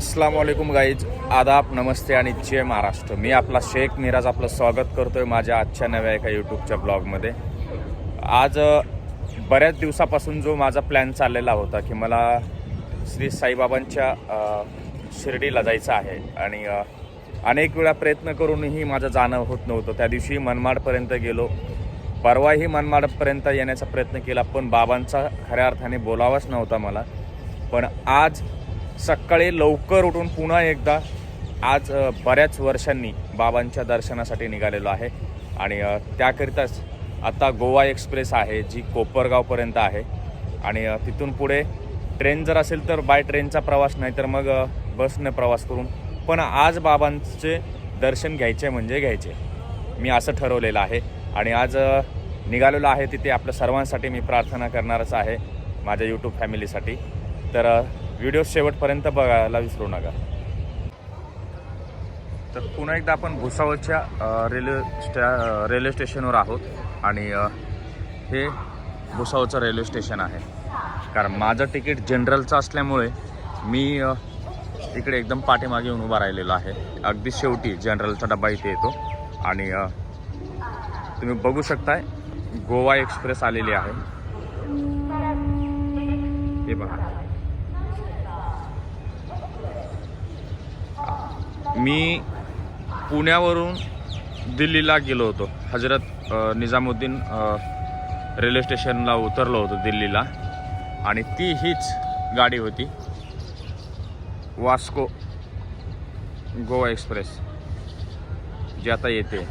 अस्सलाम वालेकुम गाईज आदाब नमस्ते आणि जय महाराष्ट्र. मी आपला शेख मिराज आपलं स्वागत करतोय माझ्या आजच्या नव्या एका यूट्यूबच्या ब्लॉगमध्ये. आज बऱ्याच दिवसापासून जो माझा प्लॅन चाललेला होता की मला श्री साईबाबांच्या शिर्डीला जायचं आहे आणि अनेक वेळा प्रयत्न करूनही माझं जाणं होत नव्हतं. त्या दिवशी मनमाडपर्यंत गेलो. परवाही मनमाडपर्यंत येण्याचा प्रयत्न केला पण बाबांचा खऱ्या अर्थाने बोलावाच नव्हता मला. पण आज सकाळी लवकर उठून पुन्हा एकदा आज बऱ्याच वर्षांनी बाबांच्या दर्शनासाठी निघालेलो आहे. आणि त्याकरिताच आता गोवा एक्सप्रेस आहे जी कोपरगावपर्यंत आहे. आणि तिथून पुढे ट्रेन जर असेल तर बाय ट्रेनचा प्रवास नाही तर मग बसने प्रवास करून. पण आज बाबांचे दर्शन घ्यायचे म्हणजे घ्यायचे. मी असं ठरवलेलं आहे. आणि आज निघालेलो आहे तिथे आपल्या सर्वांसाठी मी प्रार्थना करणारच आहे माझ्या यूट्यूब फॅमिलीसाठी तर व्हिडिओ शेवटपर्यंत बघायला विसरू नका. तर पुन्हा एकदा आपण भुसावळच्या रेल्वे स्टॅ रेल्वे स्टेशनवर आहोत आणि हे भुसावळचं रेल्वे स्टेशन आहे. कारण माझं तिकीट जनरलचं असल्यामुळे मी इकडे एकदम पाठीमागे येऊन उभा राहिलेलो आहे. अगदी शेवटी जनरलचा डबा इथे येतो. आणि तुम्ही बघू शकताय गोवा एक्सप्रेस आलेली आहे. हे बघा. मी पुण्यावरून दिल्लीला गेलो होतो. हजरत निजामुद्दीन रेल्वे स्टेशनला उतरलो होतो दिल्लीला. आणि ती हीच गाडी होती. वास्को गोवा एक्सप्रेस. जी आता येते.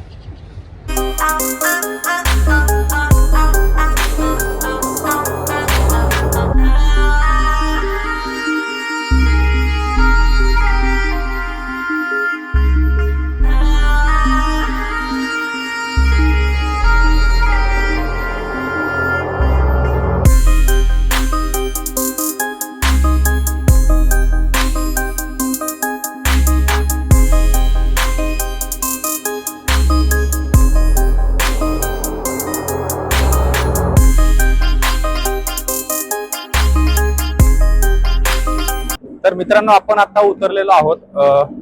मित्रांनो आपण आता उतरलेलो आहोत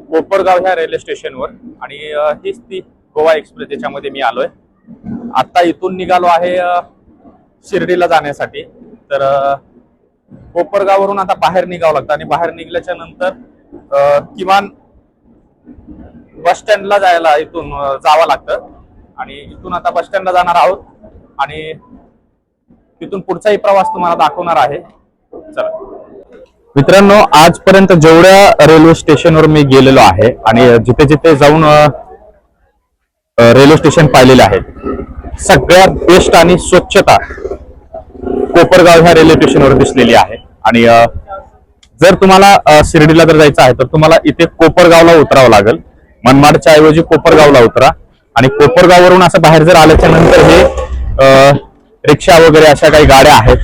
कोपरगाव ह्या रेल्वे स्टेशनवर आणि हीच ती गोवा एक्सप्रेस याच्यामध्ये मी आलोय. आता इथून निघालो आहे शिर्डीला जाण्यासाठी. तर अ, कोपरगाववरून आता बाहेर निघावं लागतं. आणि बाहेर निघल्याच्या नंतर किमान बस स्टँडला जायला इथून जावं लागतं. आणि इथून आता बस स्टँडला जाणार आहोत. आणि तिथून पुढचाही प्रवास तुम्हाला दाखवणार आहे. चला. मित्रांनो आजपर्यंत जेवढ्या रेल्वे स्टेशनवर मी गेलेलो आहे आणि जिथे जिथे जाऊन रेल्वे स्टेशन पाहिलेले आहे सगळ्यात बेस्ट आणि स्वच्छता कोपरगाव ह्या रेल्वे स्टेशनवर दिसलेली आहे. आणि जर तुम्हाला शिर्डीला जर जायचं आहे तर तुम्हाला इथे कोपरगावला उतरावं लागेल. मनमाडच्या ऐवजी कोपरगावला उतरा. आणि कोपरगाववरून असं बाहेर जर आल्याच्यानंतर हे रिक्षा वगैरे अशा काही गाड्या आहेत.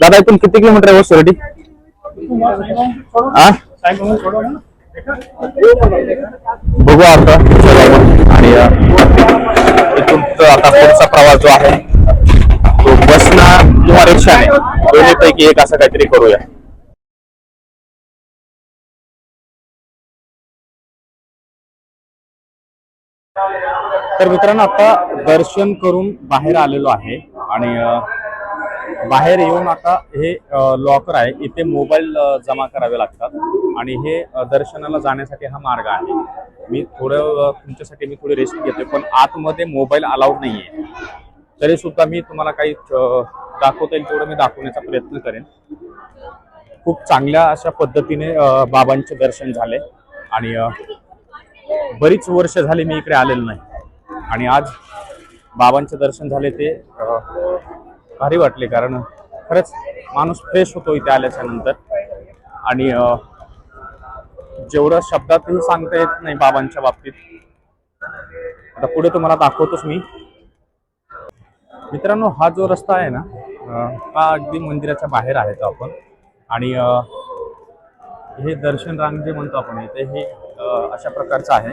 दादा इथून किती किलोमीटर आहे हो शिर्डी? बघू आता. आणि आता पुढचा प्रवास जो आहे तो बसना किंवा रिक्षाने दोन्हीपैकी एक असं काहीतरी करूया. तर मित्रांनो आता दर्शन करून बाहेर आलेलो आहे. आणि बाहेर येऊन आता हे लॉकर आहे. इथे मोबाईल जमा करावे लागतात. आणि हे दर्शनाला जाण्यासाठी हा मार्ग आहे. मी थोडं तुमच्यासाठी मी थोडी रिस्क घेतोय पण आतमध्ये मोबाईल अलाउड नाहीये. तरी सुद्धा मी तुम्हाला काही दाखवता येईल तेवढं मी दाखवण्याचा प्रयत्न करेन. खूप चांगल्या अशा पद्धतीने बाबांचे दर्शन झाले. आणि बरीच वर्ष झाली मी इकडे आलेलो नाही. आणि आज बाबांचे दर्शन झाले ते भारी वाटले कारण खरंच माणूस फ्रेश होतो इथे आल्याच्यानंतर. आणि जेवढं शब्दातही सांगता येत नाही बाबांच्या बाबतीत आता पुढे तुम्हाला दाखवतोच मी. मित्रांनो हा जो रस्ता आहे ना हा अगदी मंदिराच्या बाहेर आहे तो आपण. आणि हे दर्शन रांग जे म्हणतो आपण इथे हे अशा प्रकारचं आहे.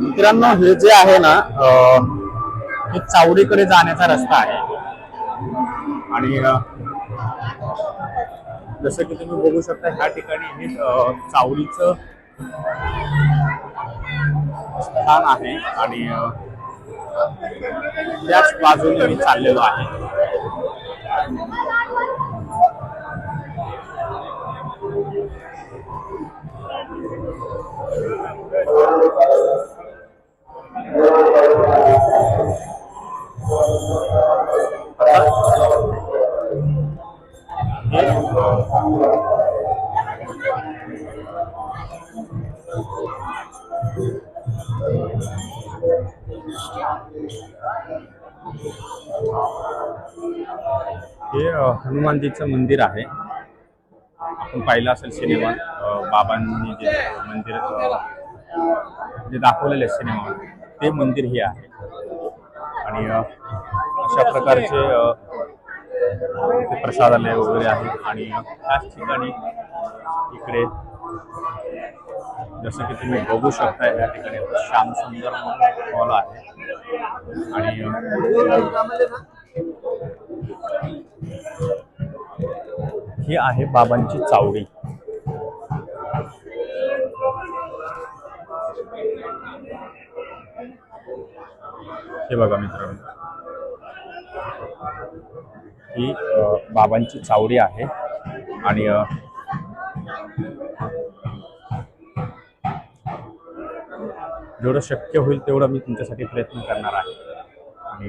मित्रांनो हे जे आहे ना हे चावडीकडे जाण्याचा रस्ता आहे. आणि जसं की तुम्ही बघू शकता ह्या ठिकाणी हे चावडीचं स्थान आहे. आणि त्याच बाजूने मी चाललेलो आहे. हे हनुमानजीचं मंदिर आहे. आपण पाहिलं असेल सिनेमा बाबांनी जे मंदिर जे दाखवलेले सिनेमा ते मंदिर हे आहे. आणि अशा प्रकारचे प्रसादालय वगैरे आहे. आणि त्याच ठिकाणी इकडे जसं की तुम्ही बघू शकता या ठिकाणी श्यामसुंदर हॉल आहे. आणि ही आहे बाबांची चावडी. हे बघा मित्रांनो. ही बाबांची चावडी आहे आणि जेवढं शक्य होईल तेवढं मी तुमच्यासाठी प्रयत्न करणार आहे. आणि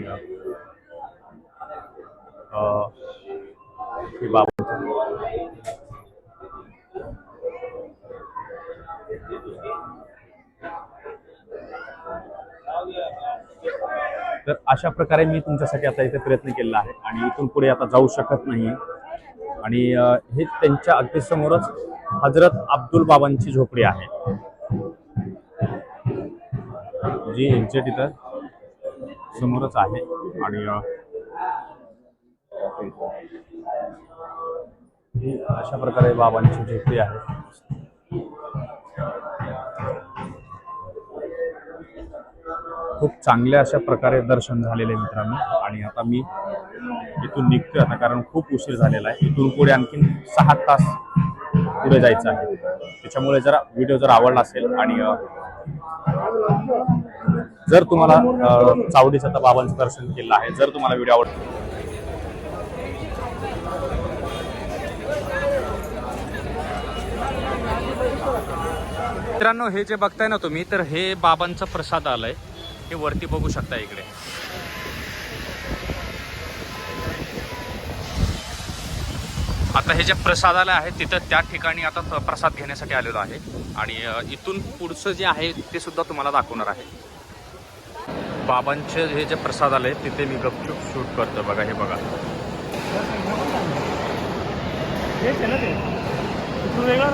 तर अशा प्रकारे मी तुमच्यासाठी आता इथे प्रयत्न केलेला आहे आणि इथून पुढे आता जाऊ शकत नाही. आणि हे त्यांच्या अगदी समोरच हजरत अब्दुल बाबांची झोपडी आहे. जी एक्झॅक्ट इथं समोरच आहे आणि ही अशा प्रकारे बाबांची झोपडी आहे. चांगल्या अशा प्रकारे दर्शन झालेले आहे मित्रांनो. आणि आता मी इथून निघतोय आता कारण खूप उशीर झालेला आहे. इथून पुढे आणखीन सहा तास पुढे जायचं आहे. त्याच्यामुळे जरा व्हिडिओ जर आवडला असेल आणि जर तुम्हाला चावडीचं आता बाबांचं दर्शन केलं आहे जर तुम्हाला व्हिडिओ आवडतो मित्रांनो हे जे बघताय ना तुम्ही तर हे बाबांचं प्रसाद आलंय. हे वरती बघू शकता इकडे. आता हे जे प्रसादालय आहे तिथं त्या ठिकाणी आता प्रसाद घेण्यासाठी आलेलो आहे. आणि इथून पुढचं जे आहे ते सुद्धा तुम्हाला दाखवणार आहे. बाबांचे हे जे प्रसादालय तिथे मी गपचूप शूट करतो बघा हे बघा. ना ते? वेगळा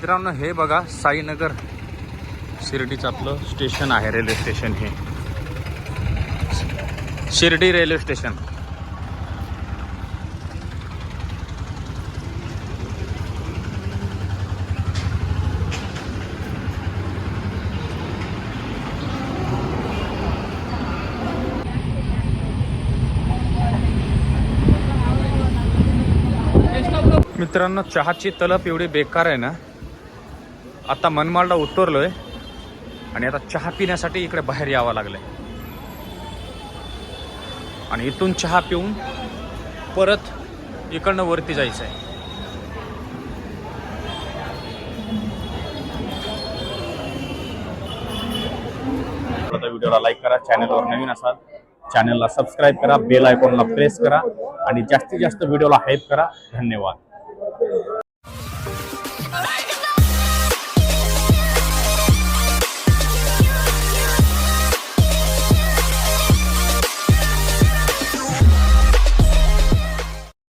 मित्रांनो हे बघा साईनगर शिर्डीचं आपलं स्टेशन आहे रेल्वे स्टेशन हे. Shirdi railway station. मित्रांनो चहाची तलप एवढी बेकार आहे ना? आता मनमाडला उतरलोय आणि आता चहा पिण्यासाठी इकडे बाहेर यावं लागलंय. आणि इथून चहा पिऊन परत इकडनं वरती जायचं आहे व्हिडिओला लाईक करा चॅनलवर नवीन असाल चॅनलला सबस्क्राईब करा बेल आयकॉनला प्रेस करा आणि जास्तीत जास्त व्हिडिओला हाईप करा. धन्यवाद.